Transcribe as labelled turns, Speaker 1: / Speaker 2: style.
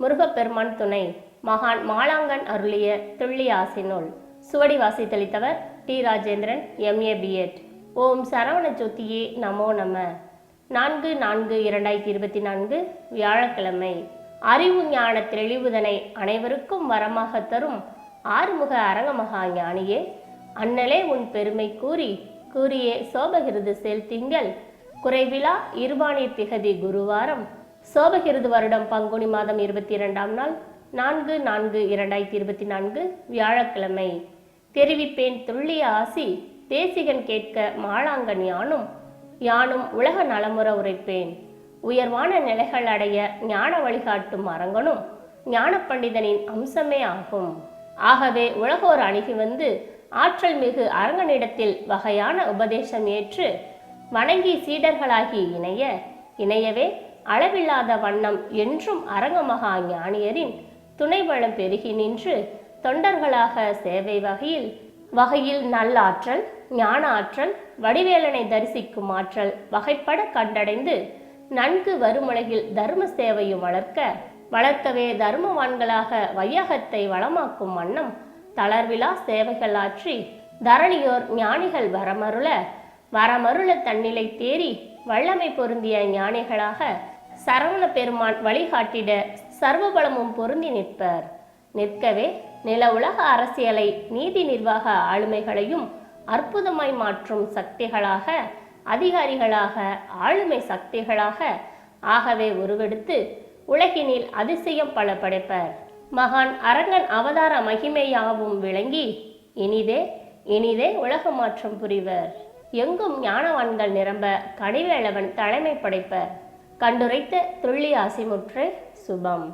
Speaker 1: முருகப்பெருமான் துணை மகான் மாலாங்கன் அருளிய துள்ளி ஆசினுள் சுவடி வாசித்தளித்தவர் T. Rajendran MA B Ed ஓம் சரவண ஜோதியே நமோ நம. நான்கு நான்கு இரண்டாயிரத்தி இருபத்தி நான்கு வியாழக்கிழமை. அறிவு ஞான தெளிவுதனை அனைவருக்கும் வரமாக தரும் ஆறுமுக அரங்கமகா ஞானியே அண்ணலே உன் பெருமை கூறி கூறியே சோபகிருது செல்திங்கள் குறைவிலா இருபாணி திகதி குருவாரம். சோபகிருது வருடம் பங்குனி மாதம் இருபத்தி இரண்டாம் நாள் நான்கு நான்கு இரண்டாயிரத்தி இருபத்தி நான்கு வியாழக்கிழமை. தெரிவிப்பேன் துள்ளிய ஆசி தேசிகன் கேட்க மாளாங்கன் யானும் யானும் உலக நலமுற உரைப்பேன். உயர்வான நிலைகள் அடைய ஞான வழிகாட்டும் அரங்கனும் ஞான பண்டிதனின் அம்சமே ஆகும். ஆகவே உலகோர் அணுகி வந்து ஆற்றல் மிகு அரங்கனிடத்தில் வகையான உபதேசம் ஏற்று வணங்கி சீடர்களாகி இணைய இணையவே அளவில்லாத வண்ணம் என்றும் அரங்கமகா ஞானியரின் துணைவளம் பெருகி நின்று தொண்டர்களாக சேவை வகையில் வகையில் நல்லாற்றல் ஞான ஆற்றல் வடிவேலனை தரிசிக்கும் ஆற்றல் வகைப்பட கண்டடைந்து நன்கு வருமுலகில் தர்ம சேவையும் வளர்க்க வளர்க்கவே தர்மவான்களாக வையகத்தை வளமாக்கும் வண்ணம் தளர்விழா சேவைகள் ஆற்றி தரணியோர் ஞானிகள் வரமருள வரமருள தன்னிலை தேறி வல்லமை பொருந்திய ஞானிகளாக சரவண பெருமான் வழிகாட்டிட சர்வபலமும் பொருந்தி நிற்பர். நிற்கவே நில உலக அரசியலை நீதி நிர்வாக ஆளுமைகளையும் அற்புதமாய் மாற்றும் சக்திகளாக அதிகாரிகளாக ஆளுமை சக்திகளாக ஆகவே உருவெடுத்து உலகினில் அதிசயம் பல படைப்பர். மகான் அரங்கன் அவதார மகிமையாகவும் விளங்கி இனிதே இனிதே உலக மாற்றம் புரிவர். எங்கும் ஞானவான்கள் நிரம்ப கனிவேளவன் தலைமை படைப்பர். கண்டுரைத்த துள்ளி ஆசிமுற்று சுபம்.